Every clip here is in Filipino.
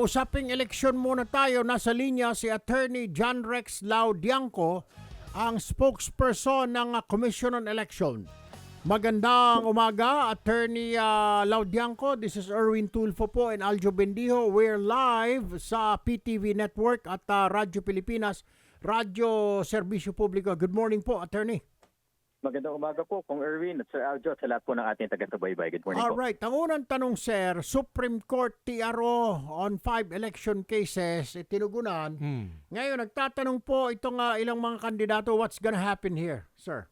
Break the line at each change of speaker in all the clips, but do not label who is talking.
Usaping eleksyon muna tayo. Nasa linya si Attorney John Rex Laudianco, ang spokesperson ng Commission on Election. Magandang umaga, Attorney uh, Laudianco. This is Erwin Tulfo po and Aljo Bendijo. We're live sa PTV Network at uh, Radyo Pilipinas, Radyo Serbisyo Publiko. Good morning po, Attorney.
Magandang umaga po, Kong Erwin at Sir Aljo at sa lahat po ng ating taga-subaybay. Good morning
All
po.
right. Ang unang tanong, sir, Supreme Court TRO on five election cases, eh, tinugunan. Ngayon, nagtatanong po itong ah, ilang mga kandidato, what's gonna happen here, sir?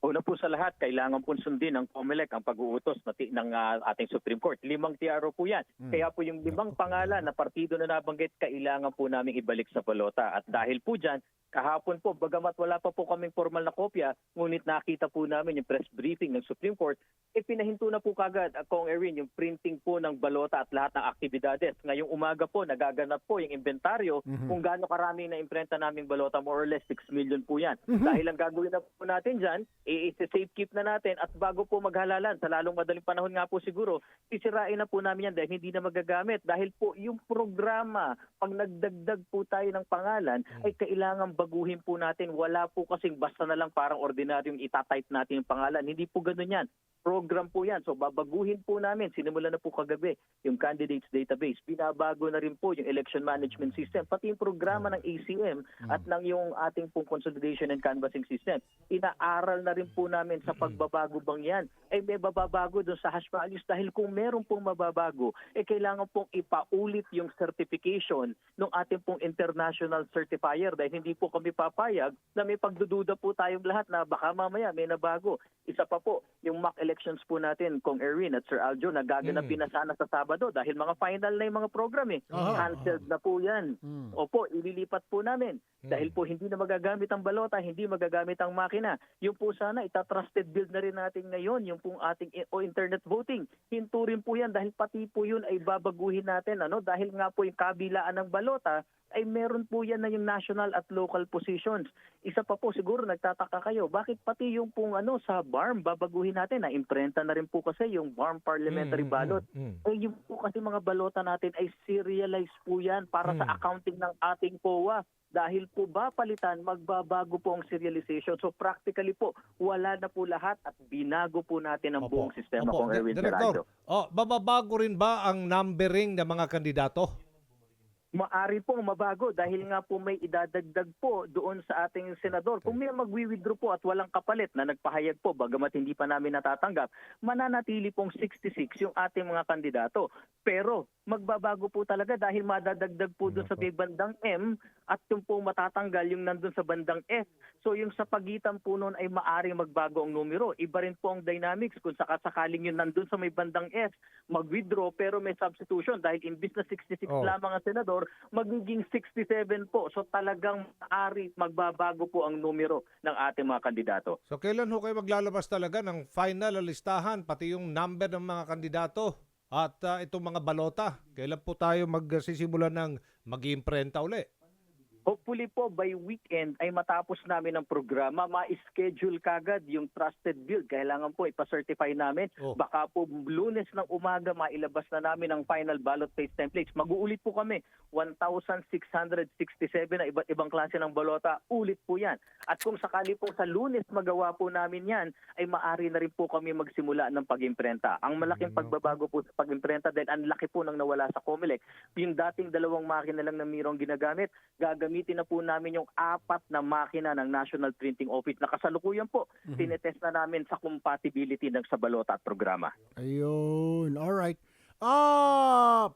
Una po sa lahat, kailangan po sundin ng COMELEC ang pag-uutos ng ah, ating Supreme Court. Limang TRO po yan. Kaya po yung limang pangalan na partido na nabanggit, kailangan po namin ibalik sa balota. At dahil po dyan, kahapon po, bagamat wala pa po kaming formal na kopya, ngunit nakita po namin yung press briefing ng Supreme Court, eh pinahinto na po kagad, uh, Kong Erin, yung printing po ng balota at lahat ng aktibidades. Ngayong umaga po, nagaganap po yung inventaryo kung gaano karami na imprenta naming balota, more or less 6 million po yan. Dahil ang gagawin na po natin dyan, eh, i-safe keep na natin at bago po maghalalan, sa lalong madaling panahon nga po siguro, sisirain na po namin yan dahil hindi na magagamit. Dahil po yung programa, pag nagdagdag po tayo ng pangalan, ay kailangan baguhin po natin. Wala po kasing basta na lang parang ordinaryong itatype natin yung pangalan. Hindi po ganun yan program po yan. So babaguhin po namin, sinimula na po kagabi, yung candidates database. Binabago na rin po yung election management system, pati yung programa ng ACM at ng yung ating pong consolidation and canvassing system. Inaaral na rin po namin sa pagbabago bang yan. Eh may bababago doon sa hash values dahil kung meron pong mababago, eh kailangan pong ipaulit yung certification ng ating pong international certifier dahil hindi po kami papayag na may pagdududa po tayong lahat na baka mamaya may nabago. Isa pa po, yung mock elections po natin, Kong Erwin at Sir Aljo, nagaganapin na sana sa Sabado dahil mga final na yung mga program eh.
Aha.
Cancelled na po yan.
Mm.
Opo, ililipat po namin. Dahil po hindi na magagamit ang balota, hindi magagamit ang makina. Yung po sana, itatrusted build na rin natin ngayon, yung pong ating o internet voting. Hinto rin po yan dahil pati po yun ay babaguhin natin. Ano? Dahil nga po yung kabilaan ng balota, ay meron po yan na yung national at local positions. Isa pa po siguro nagtataka kayo, bakit pati yung pong ano sa BARM babaguhin natin na imprenta na rin po kasi yung BARM parliamentary
Mm, mm,
ballot.
mm.
Eh yung po kasi mga balota natin ay serialized po yan para sa
Mm.
accounting ng ating POA. Dahil po ba palitan, magbabago po ang serialization. So practically po, wala na po lahat at binago po natin ang
Opo.
buong sistema
Opo.
kung Erwin
Director, oh, bababago rin ba ang numbering ng mga kandidato?
Maari pong mabago dahil nga po may idadagdag po doon sa ating senador. Kung may magwi-withdraw po at walang kapalit na nagpahayag po, bagamat hindi pa namin natatanggap, mananatili pong 66 yung ating mga kandidato. Pero magbabago po talaga dahil madadagdag po doon sa may bandang M at yung po matatanggal yung nandun sa bandang S. So yung sa pagitan po noon ay maaring magbago ang numero. Iba rin po ang dynamics kung sakasakaling yung nandun sa may bandang S, mag-withdraw pero may substitution dahil imbis na 66
Oh.
lamang ang senador, magiging 67 po. So talagang maaari magbabago po ang numero ng ating mga kandidato.
So kailan ho kayo maglalabas talaga ng final na listahan, pati yung number ng mga kandidato at ah, itong mga balota? Kailan po tayo magsisimula ng mag-imprenta uli?
Hopefully po by weekend ay matapos namin ang programa, ma-schedule kagad yung trusted build. Kailangan po ipa-certify namin.
Oh.
Baka po lunes ng umaga mailabas na namin ang final ballot paste templates. Mag-uulit po kami 1,667 na iba't ibang klase ng balota. Ulit po yan. At kung sakali po sa lunes magawa po namin yan, ay maari na rin po kami magsimula ng pag-imprenta. Ang malaking pagbabago po sa pag-imprenta dahil ang laki po nang nawala sa Comelec. Yung dating dalawang makina lang na mirong ginagamit, gagamitin na po namin yung apat na makina ng National Printing Office na kasalukuyan po. Tinetest na namin sa compatibility ng sa balota at programa.
Ayun, alright. Ah,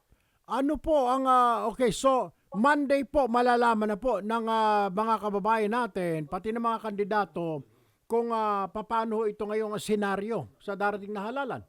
ano po ang, ah, okay, so, Monday po, malalaman na po ng ah, mga kababayan natin, pati ng mga kandidato, kung ah, paano ito ngayong senaryo sa darating na halalan.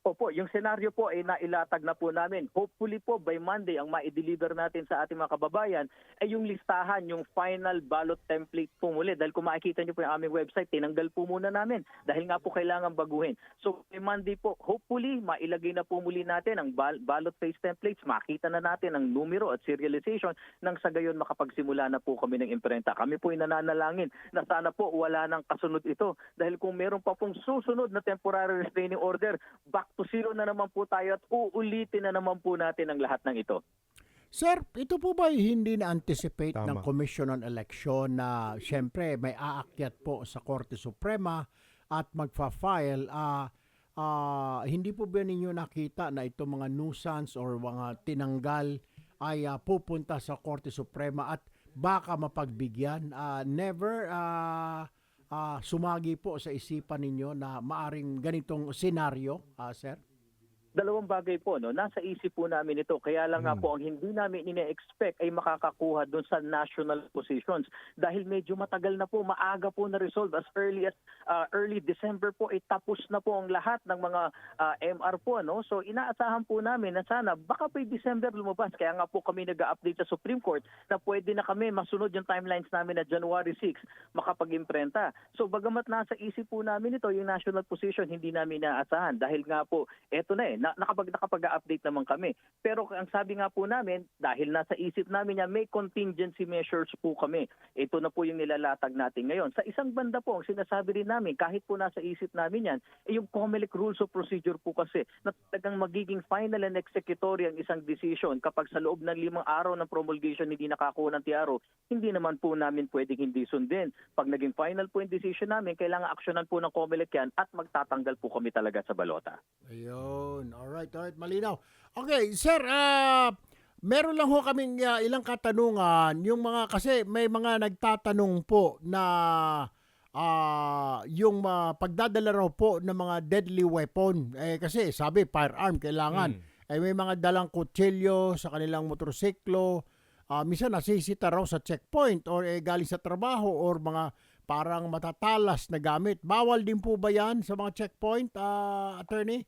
Opo, yung senaryo po ay nailatag na po namin. Hopefully po by Monday ang ma-deliver natin sa ating mga kababayan ay yung listahan, yung final ballot template po muli. Dahil kung makikita niyo po yung aming website, tinanggal po muna namin dahil nga po kailangan baguhin. So by Monday po, hopefully mailagay na po muli natin ang bal- ballot face templates, makita na natin ang numero at serialization nang sa gayon makapagsimula na po kami ng imprenta. Kami po ay nananalangin na sana po wala nang kasunod ito dahil kung meron pa pong susunod na temporary restraining order, back to zero na naman po tayo at uulitin na naman po natin ang lahat ng ito.
Sir, ito po ba hindi na-anticipate
Tama.
ng Commission on Election na siyempre may aakyat po sa Korte Suprema at magfa-file? ah ah, hindi po ba ninyo nakita na itong mga nuisance or mga tinanggal ay ah, pupunta sa Korte Suprema at baka mapagbigyan? Ah, never ah, ah, sumagi po sa isipan ninyo na maaring ganitong senaryo, ah, sir?
Dalawang bagay po, no? nasa isip po namin ito. Kaya lang nga
Hmm.
po, ang hindi namin ine-expect ay makakakuha doon sa national positions. Dahil medyo matagal na po, maaga po na-resolve. As early as uh, early December po, ay tapos na po ang lahat ng mga uh, MR po. No? So inaasahan po namin na sana, baka po December lumabas. Kaya nga po kami nag-update sa Supreme Court na pwede na kami masunod yung timelines namin na January 6 makapag-imprenta. So bagamat nasa isip po namin ito, yung national position, hindi namin naasahan. Dahil nga po, eto na eh, na, nakapag, nakapag-update naman kami. Pero ang sabi nga po namin, dahil nasa isip namin yan, may contingency measures po kami. Ito na po yung nilalatag natin ngayon. Sa isang banda po, ang sinasabi rin namin, kahit po nasa isip namin yan, eh, yung COMELEC Rules of Procedure po kasi, na talagang magiging final and executory ang isang decision kapag sa loob ng limang araw ng promulgation hindi nakakuha ng TRO, hindi naman po namin pwedeng hindi sundin. Pag naging final po yung decision namin, kailangan aksyonan po ng COMELEC yan at magtatanggal po kami talaga sa balota.
Ayun. Alright, alright. Malinaw. Okay, sir, ah, meron lang ho kaming ah, ilang katanungan. Yung mga, kasi may mga nagtatanong po na ah, yung ah, pagdadala raw po ng mga deadly weapon. Eh, kasi sabi, firearm kailangan.
Mm.
Eh, may mga dalang kutsilyo sa kanilang motorsiklo. Ah, minsan nasisita raw sa checkpoint or eh, galing sa trabaho or mga parang matatalas na gamit. Bawal din po ba yan sa mga checkpoint, ah, attorney?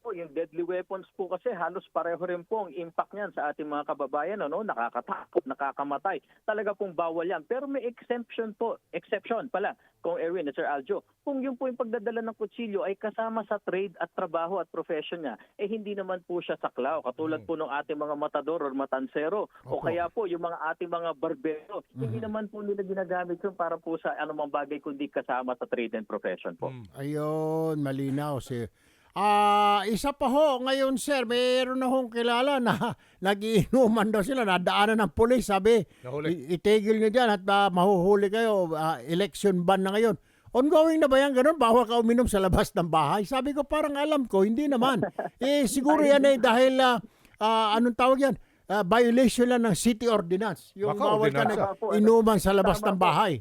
Po, yung deadly weapons po kasi halos pareho rin po ang impact niyan sa ating mga kababayan, ano, nakakatakot, nakakamatay. Talaga pong bawal yan. Pero may exemption po, exception pala, kung Erwin at Sir Aljo. Kung yung po yung pagdadala ng kutsilyo ay kasama sa trade at trabaho at profession niya, eh hindi naman po siya saklaw. Katulad
Mm.
po ng ating mga matador or matansero.
Opo.
O kaya po yung mga ating mga barbero. Hindi naman po nila ginagamit yun para po sa anumang bagay kundi kasama sa trade and profession po.
Mm.
Ayun, malinaw si Ah, isa pa ho, ngayon sir, mayroon na hong kilala na nagiinuman daw sila, nadaanan ng pulis, sabi,
Nahuli.
itigil nyo dyan at ah, mahuhuli kayo, ah, election ban na ngayon. Ongoing na ba yan ganun? Bawal ka uminom sa labas ng bahay? Sabi ko, parang alam ko, hindi naman. eh, siguro yan eh, dahil, ah, ah, anong tawag yan? Ah, violation lang ng city ordinance. Yung
Baka
bawal ka na inuman sa labas
Tama
ng
po.
bahay.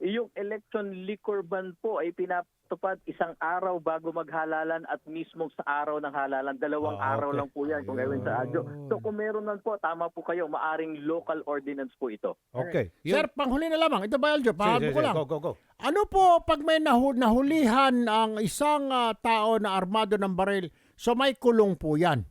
Yung election liquor ban po ay pinatupad isang araw bago maghalalan at mismo sa araw ng halalan. Dalawang
Ah,
araw
okay.
lang po yan kung Erwin sa Adjo. So kung meron man po, tama po kayo, maaring local ordinance po ito.
Okay.
Sir, panghuli na lamang. Ito ba, Aljo?
Sige,
Pahabol
sige,
ko
sige.
lang.
Go, go, go.
Ano po pag may nahu- nahulihan ang isang ah, tao na armado ng baril, so may kulong po yan?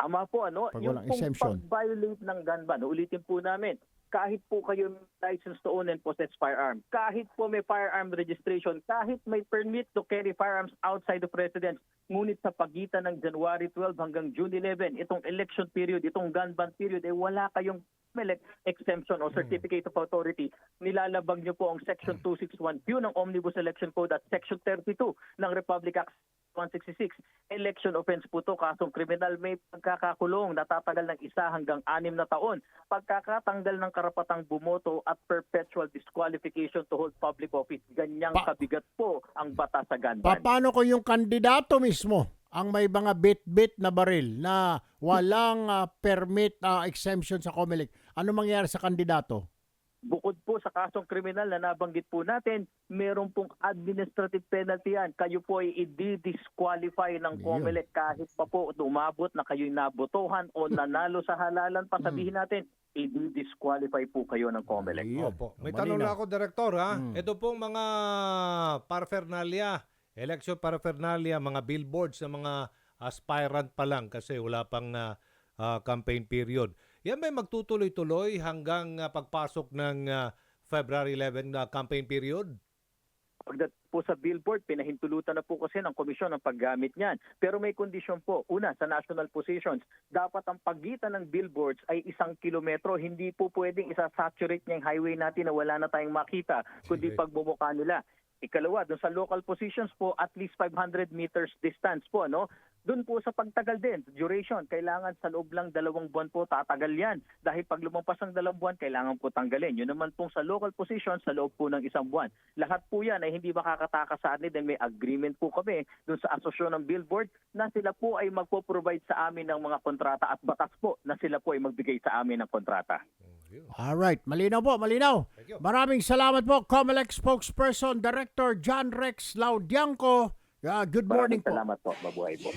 Tama po, ano?
Pag
yung pong pag-violate ng gun ban, ulitin po namin, kahit po kayo may license to own and possess firearm, kahit po may firearm registration, kahit may permit to carry firearms outside of residence, ngunit sa pagitan ng January 12 hanggang June 11, itong election period, itong gun ban period, eh wala kayong melek exemption o certificate of authority, nilalabag niyo po ang Section 261Q ng Omnibus Election Code at Section 32 ng Republic Act 166. Election offense po to, kasong kriminal may pagkakakulong natatagal ng isa hanggang anim na taon. Pagkakatanggal ng karapatang bumoto at perpetual disqualification to hold public office. Ganyang
Pa-
kabigat po ang bata sa gun
Pa- paano kung yung kandidato mismo ang may mga bit-bit na baril na walang ah, permit ah, exemption sa COMELEC? Ano mangyayari sa kandidato?
Bukod po sa kasong kriminal na nabanggit po natin, meron pong administrative penalty yan. Kayo po ay i-disqualify ng. COMELEC kahit pa po umabot na kayo'y nabotohan o nanalo sa halalan pa sabihin natin, i-disqualify po kayo ng COMELEC.
Ayun.
Opo. May
Malinaw.
tanong lang ako, Direktor, ha?
Mm.
Ito pong mga paraphernalia, election paraphernalia, mga billboards ng mga aspirant pa lang kasi wala pang ah, ah, campaign period. Yan may magtutuloy-tuloy hanggang ah, pagpasok ng ah, February 11 na campaign period?
Pagdat po sa billboard, pinahintulutan na po kasi ng komisyon ang paggamit niyan. Pero may kondisyon po. Una, sa national positions, dapat ang pagitan ng billboards ay isang kilometro. Hindi po pwedeng isa-saturate niya yung highway natin na wala na tayong makita, kundi
Sige.
pagbumuka nila. Ikalawa, doon sa local positions po, at least 500 meters distance po, no? Doon po sa pagtagal din, duration, kailangan sa loob lang dalawang buwan po tatagal yan. Dahil pag lumampas ang dalawang buwan, kailangan po tanggalin. Yun naman pong sa local position, sa loob po ng isang buwan. Lahat po yan ay hindi makakatakas sa atin dahil may agreement po kami doon sa asosyon ng billboard na sila po ay magpo-provide sa amin ng mga kontrata at batas po na sila po ay magbigay sa amin ng kontrata.
Yun.
Alright, malinaw po, malinaw.
Thank you.
Maraming salamat po, COMELEC spokesperson, Director John Rex Laudianco. Yeah, good morning
Maraming
po.
salamat po. Mabuhay po.